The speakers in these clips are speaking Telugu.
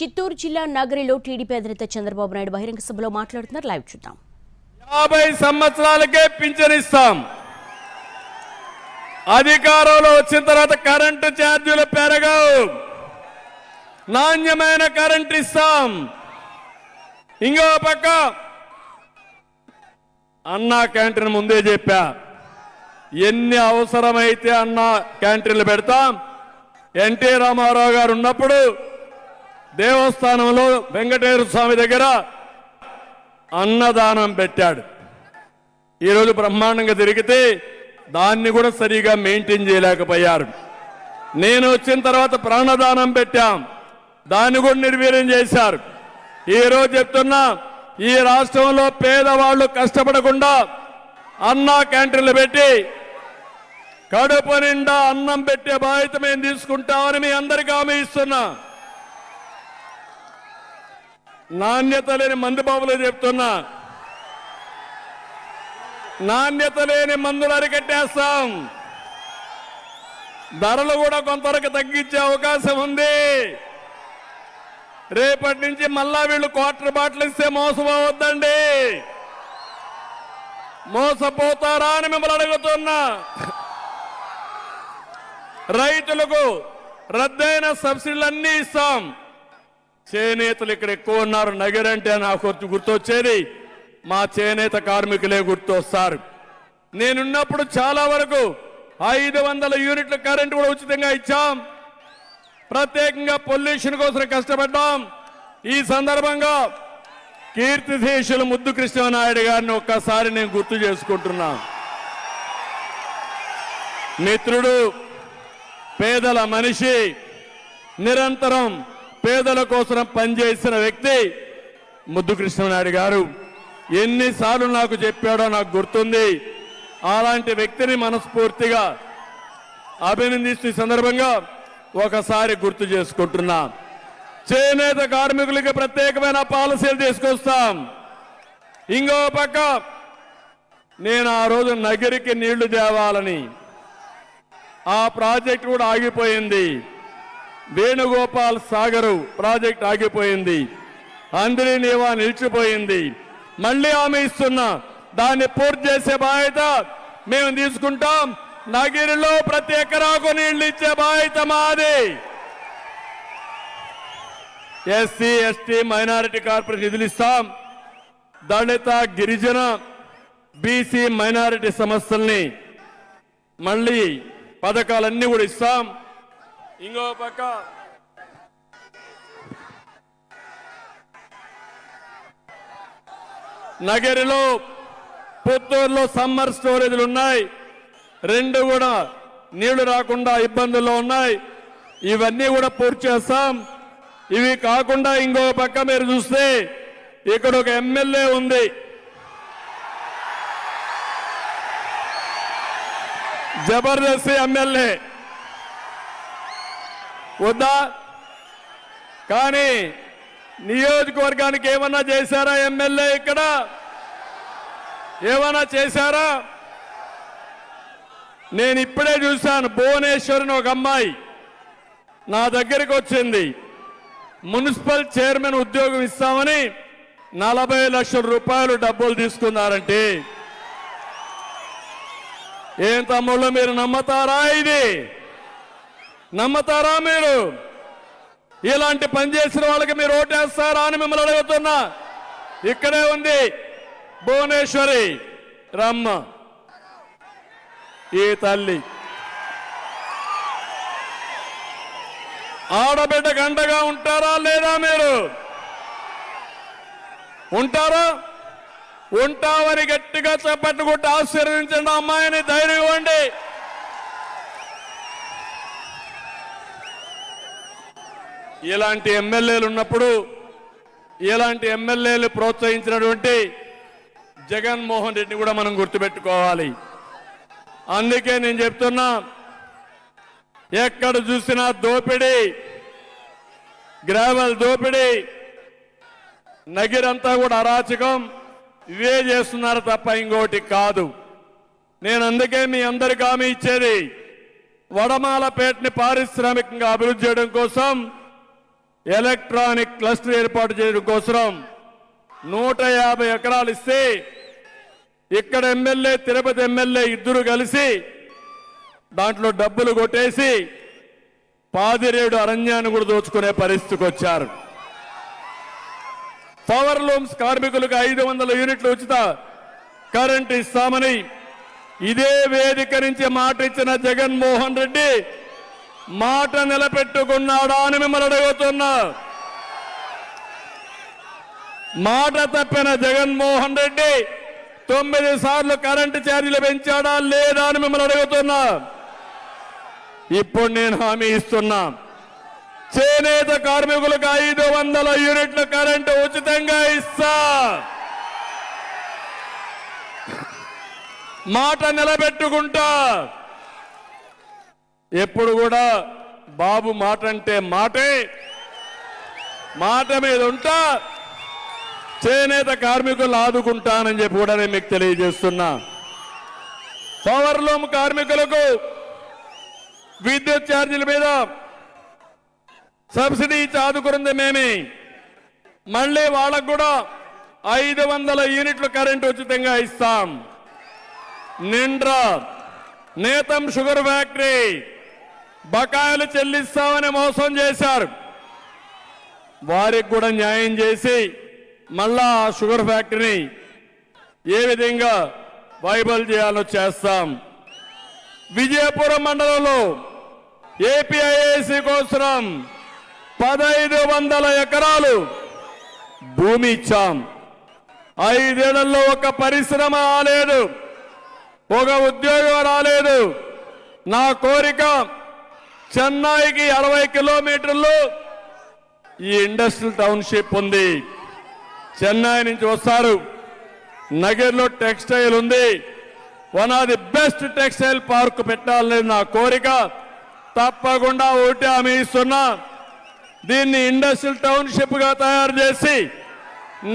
చిత్తూరు జిల్లా నగరిలో టీడీపీ అధినేత చంద్రబాబు నాయుడు బహిరంగ సభలో మాట్లాడుతున్నారు. లైవ్ చూద్దాం. యాభై సంవత్సరాలకే పింఛనిస్తాం అధికారంలో వచ్చిన తర్వాత కరెంటు ఛార్జీలు పెరగవు. నాణ్యమైన కరెంట్ ఇస్తాం. ఇంకో పక్క అన్నా క్యాంటీన్ ముందే చెప్పా. ఎన్ని అవసరమైతే అన్నా క్యాంటీన్లు పెడతాం. ఎన్టీ రామారావు గారు ఉన్నప్పుడు దేవస్థానంలో వెంకటేశ్వర స్వామి దగ్గర అన్నదానం పెట్టాడు. ఈరోజు బ్రహ్మాండంగా తిరిగితే దాన్ని కూడా సరిగా మెయింటైన్ చేయలేకపోయారు. నేను వచ్చిన తర్వాత ప్రాణదానం పెట్టాం. దాన్ని కూడా నిర్వీర్యం చేశారు. ఈ రోజు చెప్తున్నా ఈ రాష్ట్రంలో పేదవాళ్ళు కష్టపడకుండా అన్నా క్యాంటీన్లు పెట్టి కడుపు నిండా అన్నం పెట్టే బాధ్యత మేము తీసుకుంటామని మీ అందరికీ హామీ ఇస్తున్నా. నాణ్యత లేని మందు బాబులు చెప్తున్నా. నాణ్యత లేని మందులు అరికట్టేస్తాం. ధరలు కూడా కొంతవరకు తగ్గించే అవకాశం ఉంది. రేపటి నుంచి మళ్ళా వీళ్ళు క్వార్టర్ బాటిల్ ఇస్తే మోసపోవద్దండి. మోసపోతారా అని మిమ్మల్ని అడుగుతున్నా. రైతులకు రద్దయిన సబ్సిడీలన్నీ ఇస్తాం. చేనేతలు ఇక్కడ ఎక్కువ ఉన్నారు. నగరంటే నాకు గుర్తొచ్చేది. మా చేనేత కార్మికులే గుర్తొస్తారు. నేనున్నప్పుడు చాలా వరకు ఐదు వందల యూనిట్ల కరెంటు కూడా ఉచితంగా ఇచ్చాం. ప్రత్యేకంగా పొల్యూషన్ కోసం కష్టపడ్డాం. ఈ సందర్భంగా కీర్తిశేషులు ముద్దు కృష్ణనాయుడు గారిని ఒక్కసారి నేను గుర్తు చేసుకుంటున్నా. మిత్రుడు పేదల మనిషి నిరంతరం పేదల కోసం పనిచేసిన వ్యక్తి ముద్దు కృష్ణనాయుడు గారు. ఎన్నిసార్లు నాకు చెప్పాడో నాకు గుర్తుంది. అలాంటి వ్యక్తిని మనస్ఫూర్తిగా అభినందిస్తూ ఈ సందర్భంగా ఒకసారి గుర్తు చేసుకుంటున్నా. చేనేత కార్మికులకి ప్రత్యేకమైన పాలసీలు తీసుకొస్తాం. ఇంకో పక్క నేను ఆ రోజు నగిరికి నీళ్ళు తేవాలని. ఆ ప్రాజెక్ట్ కూడా ఆగిపోయింది. వేణుగోపాల్ సాగరు ప్రాజెక్ట్ ఆగిపోయింది. అందరి నీవా నిలిచిపోయింది. మళ్ళీ ఆమె ఇస్తున్నా. దాన్ని పూర్తి చేసే బాధ్యత మేము తీసుకుంటాం. నగిరిలో ప్రతి ఎకరాకు నీళ్ళు ఇచ్చే బాధ్యత మాది. ఎస్సీ ఎస్టీ మైనారిటీ కార్పొరేషన్ నిధులు ఇస్తాం. దళిత గిరిజన బీసీ మైనారిటీ సమస్యల్ని మళ్ళీ పథకాలన్నీ కూడా ఇస్తాం. ఇంకో పక్క. నగరిలో పుత్తూరులో సమ్మర్ స్టోరేజ్లు ఉన్నాయి. రెండు కూడా నీళ్ళు రాకుండా ఇబ్బందుల్లో ఉన్నాయి. ఇవన్నీ కూడా పూర్తి చేస్తాం. ఇవి కాకుండా ఇంకో పక్క మీరు చూస్తే ఇక్కడ ఒక ఎమ్మెల్యే ఉంది. జబర్దస్త్ ఎమ్మెల్యే. వద్దా? కానీ నియోజకవర్గానికి ఏమన్నా చేశారా ఎమ్మెల్యే ఇక్కడ? ఏమన్నా చేశారా? నేను ఇప్పుడే చూశాను భువనేశ్వరిని ఒక అమ్మాయి నా దగ్గరికి వచ్చింది. మున్సిపల్ చైర్మన్ ఉద్యోగం ఇస్తామని నలభై లక్షల రూపాయలు డబ్బులు తీసుకున్నారంటే. ఏం తమ్ముళ్ళు మీరు నమ్మతారా ఇది? నమ్మతారా మీరు? ఇలాంటి పని చేసిన వాళ్ళకి మీరు ఓటేస్తారా అని మిమ్మల్ని అడుగుతున్నా. ఇక్కడే ఉంది భువనేశ్వరి రమ్మ. ఈ తల్లి. ఆడబిడ్డ గంటగా ఉంటారా లేదా మీరు? ఉంటారా? ఉంటావని గట్టిగా చెప్పట్టుకుంటే ఆశీర్వదించండి అమ్మాయిని ధైర్యం ఇవ్వండి. ఇలాంటి ఎమ్మెల్యేలు ఉన్నప్పుడు ఇలాంటి ఎమ్మెల్యేలు ప్రోత్సహించినటువంటి జగన్మోహన్ రెడ్డిని కూడా మనం గుర్తుపెట్టుకోవాలి. అందుకే నేను చెప్తున్నా ఎక్కడ చూసినా దోపిడీ గ్రావెల్ దోపిడీ నగిరంతా కూడా అరాచకం ఇవే చేస్తున్నారు తప్ప ఇంకోటి కాదు. నేను అందుకే మీ అందరికి హామీ ఇచ్చేది వడమాలపేటని పారిశ్రామికంగా అభివృద్ధి చేయడం కోసం ఎలక్ట్రానిక్ క్లస్టర్ ఏర్పాటు చేయడం కోసం నూట యాభై ఎకరాలు ఇస్తే ఇక్కడ ఎమ్మెల్యే తిరుపతి ఎమ్మెల్యే ఇద్దరు కలిసి దాంట్లో డబ్బులు కొట్టేసి పాదిరేడు అరణ్యాన్ని కూడా దోచుకునే పరిస్థితికి వచ్చారు. పవర్ లూమ్స్ కార్మికులకు ఐదు వందల యూనిట్లు ఉచిత కరెంట్ ఇస్తామని ఇదే వేదిక నుంచి మాట ఇచ్చిన జగన్మోహన్ రెడ్డి మాట నిలబెట్టుకున్నాడా అని మిమ్మల్ని అడుగుతున్నా. మాట తప్పిన జగన్మోహన్ రెడ్డి తొమ్మిది సార్లు కరెంటు ఛార్జీలు పెంచాడా లేదా అని మిమ్మల్ని అడుగుతున్నా. ఇప్పుడు నేను హామీ ఇస్తున్నా. చేనేత కార్మికులకు ఐదు వందల యూనిట్ల కరెంటు ఉచితంగా ఇస్తా. మాట నిలబెట్టుకుంటా. ఎప్పుడు కూడా బాబు మాట అంటే మాటే. మాట మీద ఉంటా చేనేత కార్మికులు ఆదుకుంటానని చెప్పి కూడా నేను మీకు తెలియజేస్తున్నా. పవర్లూమ్ కార్మికులకు విద్యుత్ ఛార్జీల మీద సబ్సిడీ ఇచ్చి ఆదుకుంది మేమే. మళ్ళీ వాళ్ళకు కూడా ఐదు వందల యూనిట్లు కరెంటు ఉచితంగా ఇస్తాం. నిండ్రా నేతం షుగర్ ఫ్యాక్టరీ. బకాయిలు చెల్లిస్తామని మోసం చేశారు. వారికి కూడా న్యాయం చేసి మళ్ళా ఆ షుగర్ ఫ్యాక్టరీని ఏ విధంగా వైబల్ చేయాలో చేస్తాం. విజయపురం మండలంలో ఏపీఐఏసి కోసం పదహైదు వందల ఎకరాలు భూమి ఇచ్చాం. ఐదేళ్ళలో ఒక పరిశ్రమ రాలేదు. ఒక ఉద్యోగం రాలేదు. నా కోరిక చెన్నైకి అరవై కిలోమీటర్లు ఈ ఇండస్ట్రియల్ టౌన్షిప్ ఉంది. చెన్నై నుంచి వస్తారు. నగర్లో టెక్స్టైల్ ఉంది. One of the best textile park పెట్టాలని నా కోరిక. తప్పకుండా ఒకటి హామీ ఇస్తున్నా. దీన్ని ఇండస్ట్రియల్ టౌన్షిప్గా తయారు చేసి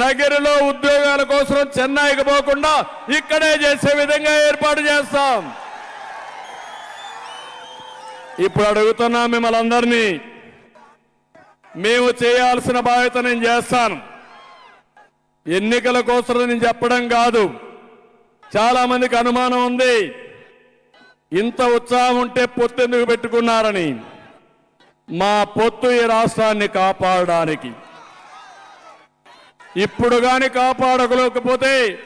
నగరిలో ఉద్యోగాల కోసం చెన్నైకి పోకుండా ఇక్కడే చేసే విధంగా ఏర్పాటు చేస్తాం. ఇప్పుడు అడుగుతున్నా మిమ్మల్ని అందరినీ. మేము చేయాల్సిన బాధ్యత నేను చేస్తాను. ఎన్నికల కోసం నేను చెప్పడం కాదు. చాలా మందికి అనుమానం ఉంది. ఇంత ఉత్సాహం ఉంటే పొత్తు ఎందుకు పెట్టుకున్నారని. మా పొత్తు ఈ రాష్ట్రాన్ని కాపాడడానికి. ఇప్పుడు కానీ కాపాడకపోతే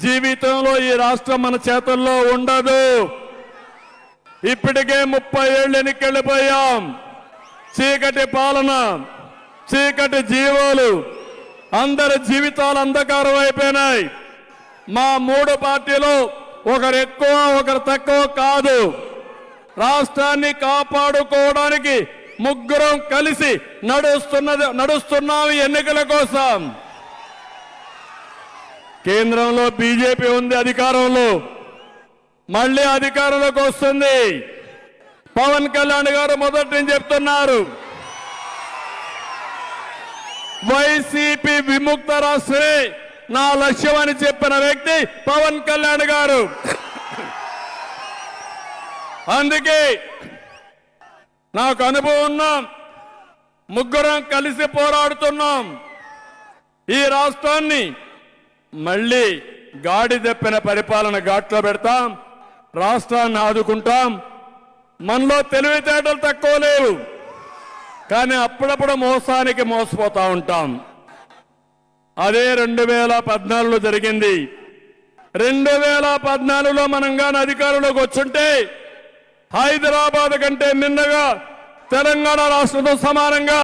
జీవితంలో ఈ రాష్ట్రం మన చేతుల్లో ఉండదు. ఇప్పటికే ముప్పై ఏళ్ళు ఎన్నికెళ్ళిపోయాం. చీకటి పాలన చీకటి జీవాలు అందరి జీవితాలు అంధకారం అయిపోయినాయి. మా మూడు పార్టీలు ఒకరు ఎక్కువ ఒకరు తక్కువ కాదు. రాష్ట్రాన్ని కాపాడుకోవడానికి ముగ్గురం కలిసి నడుస్తున్నది నడుస్తున్నాం ఎన్నికల కోసం. కేంద్రంలో బీజేపీ ఉంది అధికారంలో. మళ్ళీ అధికారంలోకి వస్తుంది. పవన్ కళ్యాణ్ గారు మొదటి నుంచి చెప్తున్నారు. వైసీపీ విముక్త రాష్ట్రమే నా లక్ష్యం అని చెప్పిన వ్యక్తి పవన్ కళ్యాణ్ గారు. అందుకే నాకు అనుభవం ఉన్నాం ముగ్గురం కలిసి పోరాడుతున్నాం. ఈ రాష్ట్రాన్ని మళ్ళీ గాడి తెప్పిన పరిపాలన ఘాట్లో పెడతాం. రాష్ట్రాన్ని ఆదుకుంటాం. మనలో తెలివితేటలు తక్కువ లేవు. కానీ అప్పుడప్పుడు మోసానికి మోసపోతా ఉంటాం. అదే రెండు వేల పద్నాలుగులో జరిగింది. రెండు వేల పద్నాలుగులో మనం కానీ అధికారంలోకి వచ్చుంటే హైదరాబాద్ కంటే నిన్నగా తెలంగాణ రాష్ట్రంతో సమానంగా